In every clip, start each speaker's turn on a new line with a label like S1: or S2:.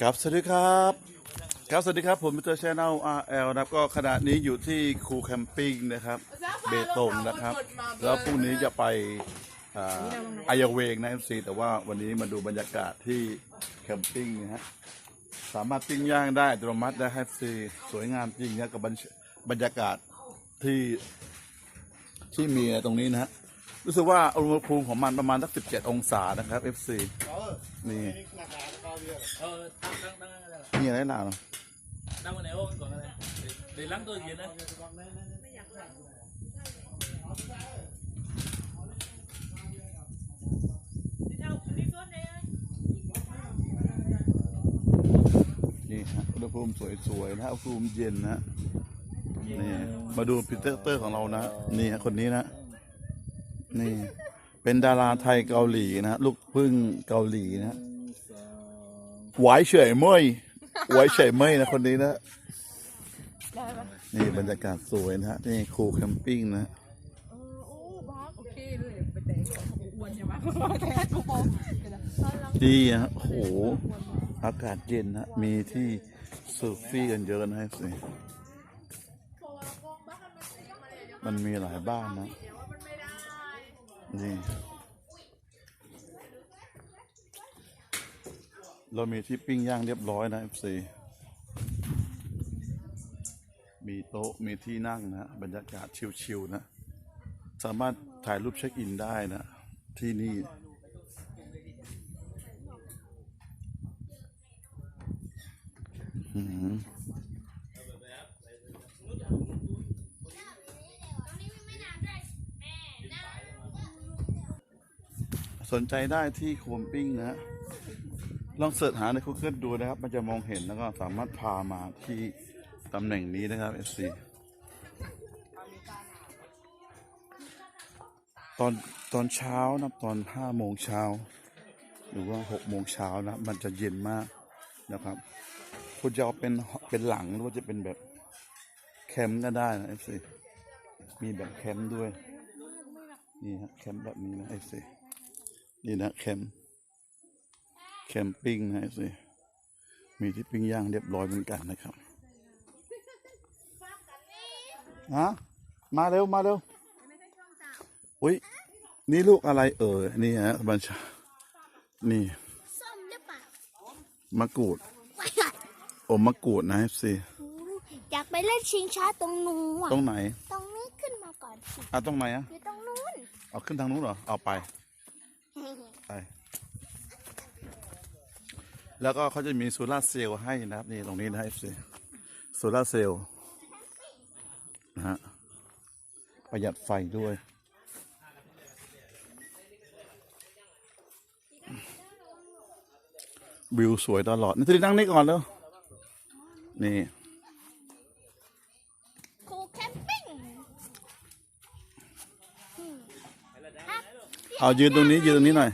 S1: ครับ สวัสดีครับ ครับ สวัสดีครับ ผมมิเตอร์ชแนล RL นะครับ ก็ขณะนี้อยู่ที่คูแคมปิ้งนะครับ เบตงนะครับ แล้วพรุ่งนี้จะไปอาอายเวงนะ FC แต่ว่าวันนี้มาดูบรรยากาศที่แคมปิ้งนะฮะ สามารถปิ้งย่างได้อัตโนมัติได้ FC สวยงามจริงนะกับบรรยบรรยากาศที่ที่มีตรงนี้นะฮะ รู้สึกว่าอุณหภูมิของมันประมาณสัก 17 องศานะครับ FC นี่
S2: Ờ, tăng, tăng, tăng, tăng,
S1: มีอะไรหนาเนาะ
S2: tăng cái này ô, còn cái này. Để, để lắng tôi gì đấy.
S1: นี่ฮะอุณหภูมิสวยๆนะอุณหภูมิเย็นนะนี่มาดูพิเตอร์เตอร์ของเรานะนี่ฮะคนนี้นะนี่เป็นดาราไทยเกาหลีนะลูกพึ่งเกาหลีนะ หวายเฉยเมยหวายเฉยเมยนะคนนี้นะนี่บรรยากาศสวยนะฮะนี่คูแคมปิ้งนะ
S3: เออโอ้บ้าโอเคเลยไปแต่งของอ้วนใช่ไหมแต่กูพอเดี๋ยวนะตอนหลัง
S1: ดีฮะโอ้โหอากาศเย็นนะมีที่เซิร์ฟฟี่กันเยอะนะสิมันมีหลายบ้านนะนี่ เรามีที่ปิ้งย่างเรียบร้อยนะ FC มีโต๊ะมีที่นั่งนะ บรรยากาศชิวๆนะ สามารถถ่ายรูปเช็คอินได้นะ ที่นี่อืมสนใจได้ที่โคมปิ้งนะฮะ ลองเสิร์ชหาใน Google ดูนะครับ มันจะมองเห็นแล้วก็สามารถพามาที่ตำแหน่งนี้นะครับ FC ตอนตอนเช้านะตอนห้าโมงเช้าหรือว่าหกโมงเช้านะ มันจะเย็นมากนะครับคุณจะเอาเป็นเป็นหลังหรือว่าจะเป็นแบบแคมป์ก็ได้นะ FC มีแบบแคมป์ด้วย นี่ฮะแคมป์แบบนี้นะ FC นี่นะแคมป์ แคมปิ้งนะ FC มีที่ปิ้งย่างเรียบร้อยเหมือนกันนะครับฮะมาเร็ว มาเร็ว อุ้ย นี่ลูกอะไรเอ่ยนี่ฮะบัญชา นี่
S4: ส้มหรือเปล่ามะ
S1: กรูดอมมะกรูดนะ FC
S4: อยากไปเล่นชิงช้าตรงนู้นอะ
S1: ตรงไหน
S4: ตรงนี้ขึ้นมาก่อนสิ
S1: อะตรงไหนอะ
S4: อยู่ตรงนู้น
S1: เอาขึ้นทางนู้นเหรอ เอาไปไป แล้วก็เขาจะมีโซลาร์เซลล์ให้นะครับนี่ตรงนี้นะ FC โซลาร์เซลล์นะฮะประหยัดไฟด้วย วิวสวยตลอด นี่ทีนั่งนี่ก่อนแล้ว นี่
S4: ครูแคมปิ้ง
S1: เอายืนตรงนี้ ยืนตรงนี้หน่อย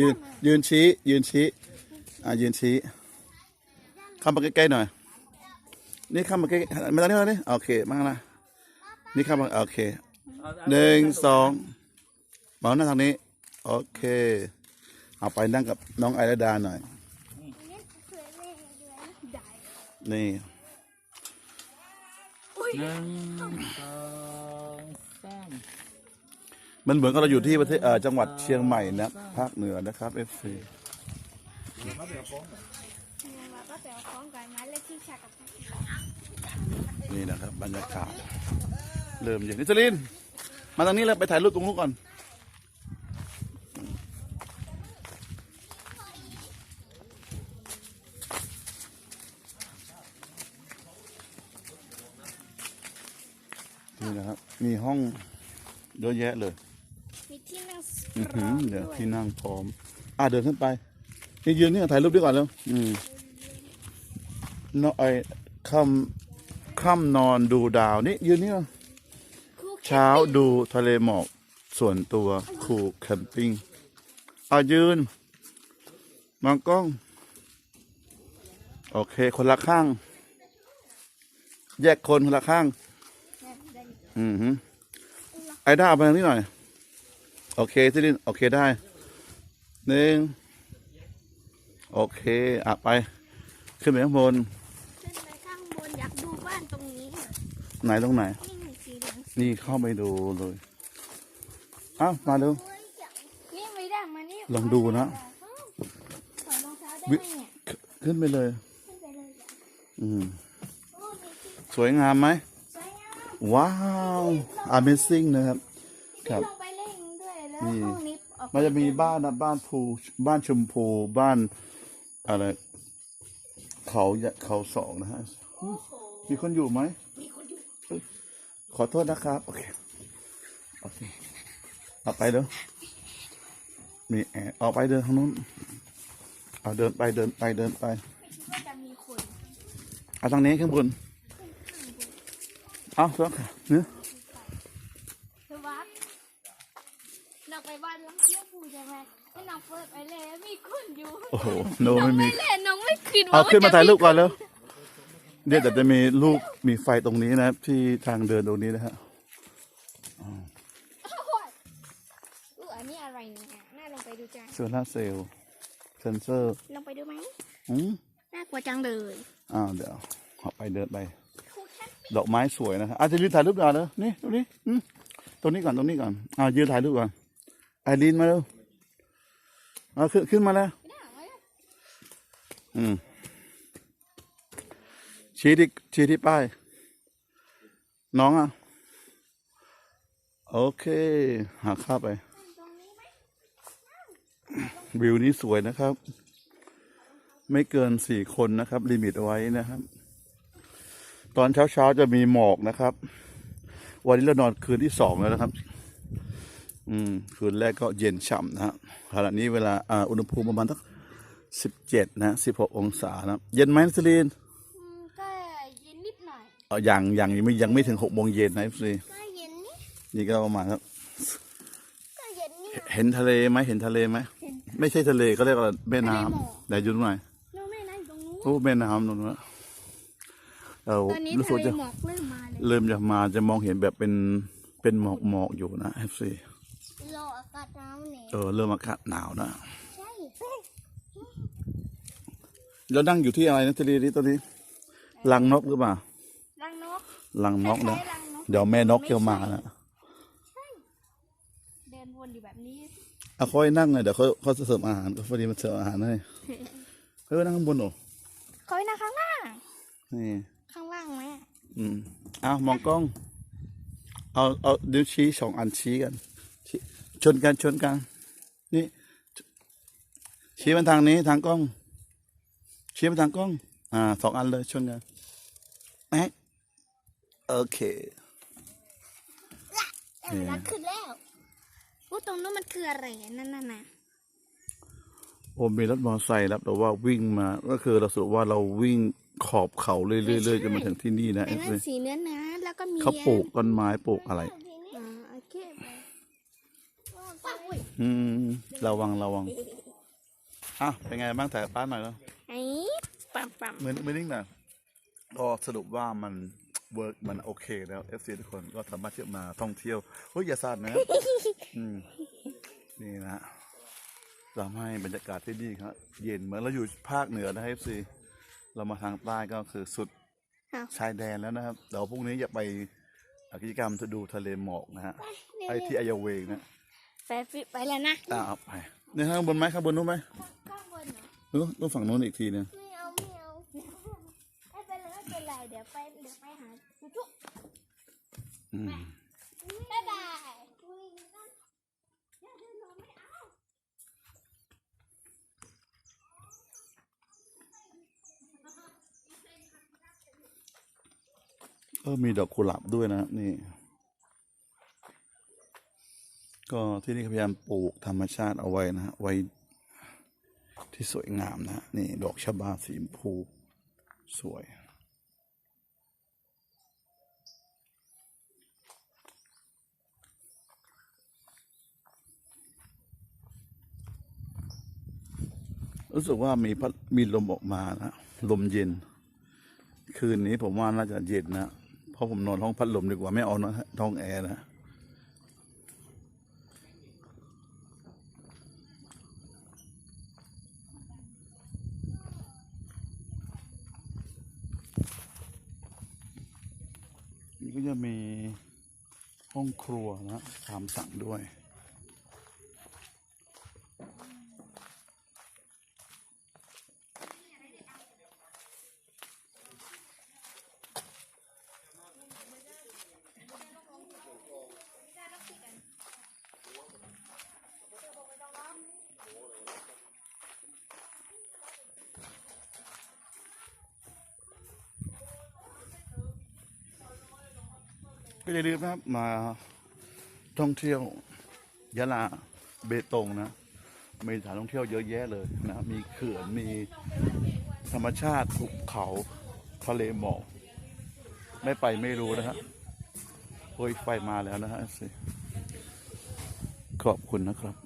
S1: ยืนยืนชี้ ยืนชี้ อ่ายืนชี้เข้ามาใกล้ๆหน่อย นี่เข้ามาใกล้ๆมาตรงนี้มานี่โอเคมาข้างหนะนี่เข้ามาโอเค
S2: Ờ,
S1: หนึ่งสองมองหน้าทางนี้ โอเค เอาไปนั่งกับน้องไอราดาหน่อย
S4: สวยเลยได้
S1: นี่
S2: Nâng, song, sam.
S1: มันเหมือนกับเราอยู่ที่ประเทศเอ่อจังหวัดเชียงใหม่นะภาคเหนือนะครับ FC
S4: มาก็ไปเอาของก่อ นมาเล่นชิงช้ากับ
S1: นี่นะครับ บรรยากาศเริ่มเย็นนิสลินมาทางนี้เลยไปถ่ายรูปตรงนู้นก่อนนี่นะครับ มีห้องเยอะแยะเลย
S4: มีที่นั่ง
S1: อือหือเดี๋ยวที่นั่งพร้อม อะเดินขึ้นไปนี่ ยืนนี่ถ่ายรูปดีกว่าแล้วอืมนอนไอ้ค่ำค่ำนอนดูดาวนี่ยืนนี่เหรอ
S4: ครู
S1: เช้าดูทะเลหมอกส่วนตัวคูแคมปิ้งอายืนมองกล้อง โอเค คนละข้าง แยกคนคนละข้าง อือหือไอ้ด้าเอาไปทางนี้หน่อย โอเคที่นี่โอเคได้หนึ่ง โอเค อะไป ขึ้นไปข้างบน
S4: ขึ้นไปข้างบนอยากดูบ้านตรงนี้
S1: ไหนตรงไหน
S4: นี่มีสีเหลือง
S1: นี่เข้าไปดูเลยเอ้ามาดู
S4: นี่ไม่ได้มานี่
S1: ลองดูนะ
S4: ถอดรองเท้าได้ไหมเนี่ย
S1: ขึ้นไปเลย
S4: ขึ้นไปเลยจ้ะ
S1: อืม
S4: โอ้มีที่
S1: สวยงามไหม
S4: สวยงาม
S1: ว้าว Amazing นะครับ ครับ
S4: ลงไปเล่นด้วยแล้ว
S1: นี่
S4: ห้องนี้ออกไป
S1: มันจะมีบ้านนะบ้านภูบ้านชมพูบ้านอะไรเขาอย่าเขาสองนะฮะมีคนอยู่ไหมมีคนอยู่ขอโทษนะครับโอเคโอเคเอาไปเด้อมีแอร์เอาไปเดินทางนู้นเอาเดินไปเดินไปเดินไป
S4: คิดว่าจะมีคน
S1: เอาทางนี้ข้างบนเอาสักเนื้อ
S4: สวัสดเราไป บ้านล้างเที่ยวปูใช่ไหมให้น้องเปิดไปเลยมีคนอยู่
S1: โอ้โหโน
S4: น้อง
S1: ไม่มี
S4: ไม่เล่นน้องไม่คิดว่า
S1: เอาขึ้นมา
S4: จะ
S1: ถ่ายรูปก่อนแล้วเดี๋ยวแต่จะมีรูปมีไฟตรงนี้นะครับ ที่ทางเดินตรงนี้นะฮะ
S4: โอ้ยอู้อันนี้อะไรเนี่ยน่าลงไปดูจัง
S1: โซลาร์เซลล์เซนเซอร์
S4: ลงไปดูไหม
S1: อืม
S4: น่ากลัวจังเลย
S1: อ้าวเดี๋ยวเอาไปเดินไป
S4: ครูแค่
S1: ดอกไม้สวยนะฮะอาจจะยืนถ่ายรูปก่อนเลยนี่ตรงนี้อืมตรงนี้ก่อนตรงนี้ก่อนอ่ายืนถ่ายรูปก่อน ไอรีนมาเร็วเอาขึ้นขึ้นมาแล้วอืมชี้ที่ชี้ที่ป้าย น้องอะ โอเค หาข้าไป วิวนี้สวยนะครับ ไม่เกินสี่คนนะครับ ลิมิตเอาไว้นะครับ ตอนเช้าๆจะมีหมอกนะครับ วันนี้เรานอนคืนที่สองแล้วนะครับ อืมคืนแรกก็เย็นฉ่ำนะฮะขณะนี้เวลาอ่าอุณหภูมิประมาณสักสิบเจ็ดนะสิบหกองศานะเย็นไหมนัสลีน
S4: อืมก็เย็นนิดหน่อย
S1: เออยังยังยังไม่ยังไม่ถึงหกโมงเย็นนะซี
S4: ก็เย็นนิด
S1: นี่ก็ประมาณครับ
S4: ก็เย็นนิด
S1: เห็นทะเลไหมเห็นทะเลไหมไม่ใช่ทะเลก็เรียกว่าแม่น้
S4: ทะเลหมอกำ
S1: ไหนดูหน่อย
S4: น้องแม่นั่งตรงนู้น
S1: โอ้แม่น้ำนู่นนะเออ
S4: ตอนนี้
S1: รู้สึ
S4: ทะ
S1: ก
S4: เล
S1: จะ
S4: หมอกเริ่มมาเลย
S1: เริ่มจะมาจะมองเห็นแบบเป็นเป็นหมอกหมอกอยู่นะเอฟซี
S4: รออากาศหนาว เนี่ย
S1: เออ เริ่มอากาศหนาวนะ
S4: ใช่
S1: แล้วนั่งอยู่ที่อะไรนะทะเลนี้ตอนนี้ลังนกหรือเปล่า
S4: รังนก
S1: ลังนกนะ
S4: คล้ายๆรังนก
S1: เดี๋ยวแม่นกจะมานะ
S4: เดินวนอยู่แบบนี้
S1: เอาค่อยนั่งเลยเดี๋ยวเขาเขาจะเสิร์ฟอาหารก็พอดีมาเสิร์ฟอาหารให้เฮ้ยนั่งข้างบนเหรอ
S4: เขาไปนั่งข้างล่าง
S1: นี่
S4: ข้างล่างไหมอะ
S1: อืมเอามองกล้อง เอา เอานิ้วชี้สองอันชี้กันชี้ชนกัน ชนกัน นี่ชี้มาทางนี้ทางกล้อง ชี้มาทางกล้อง อ่าสองอันเลยชนกันแอ๊ะโอเค
S4: ได้เวลาขึ้นแล้วอู้ตรงนู้นมันคืออะไรอะนั่นน่ะนะ
S1: โอมีรถมอเตอร์ไซค์แล้วแต่ว่าวิ่งมา ก็คือเราสรุปว่าเราวิ่งขอบเขาเรื่อยๆจนมาถึงที่นี่นะ
S4: ไอ้
S1: เอฟ
S4: นั่นสีเนื้อนะแล้วก็มี
S1: เขาปลูกต้นไม้ปลูกอะไร
S4: อ่าโอเคไป อื
S1: มระวังระวังอะเป็นไงบ้างแต่ป้าหน่อยแล้ว
S4: ไอ้ปั๊มปั๊ม
S1: มือมือนิ่งหน่อยก็สรุปว่ามันเวิร์กมันโอเคแล้วเอฟซีทุกคนก็สามารถที่จะมาท่องเที่ยวเฮ้ยอย่าสาดนะอืมนี่นะทำให้บรรยากาศที่นี่ครับ เย็นเหมือนเราอยู่ภาคเหนือนะเอฟซีเรามาทางใต้ก็คือสุดชายแดนแล้วนะครับเดี๋ยวพรุ่งนี้จะไปกิจกรรมจะดูทะเลหมอกนะฮะไปที่อายาเวงนะ
S4: ไปฟิไปแล้วนะ
S1: อ่าเอาไปเนี่ยข้างบนไหมข้างบนนู้นไหม
S4: ข้างบนเหรอ
S1: เออต้องฝั่งนู้นอีกทีนึง
S4: ไม่เอาไม่เอาไม่เป็นไรไม่เป็นไรเดี๋ยวไปเดี๋ยวไปหาจุ๊
S1: อืม
S4: บ๊ายบาย
S1: เออมีดอกกุหลาบด้วยนะนี่ ก็ที่นี่พยายามปลูกธรรมชาติเอาไว้นะฮะไว้ที่สวยงามนะนี่ดอกชบาสีชมพูสวย รู้สึกว่ามีพัดมีลมออกมานะลมเย็น คืนนี้ผมว่าน่าจะเย็นนะ เพราะผมนอนห้องพัดลมดีกว่าไม่เอานะห้องแอร์นะ ก็จะมีห้องครัวนะตามสั่งด้วย ก็อย่าลืมนะครับมาท่องเที่ยวยะลาเบตงนะ มีสถานท่องเที่ยวเยอะแยะเลยนะ มีเขื่อน มีธรรมชาติภูเขาทะเลหมอกไม่ไปไม่รู้นะฮะโอ้ยไฟมาแล้วนะฮะสิขอบคุณนะครับ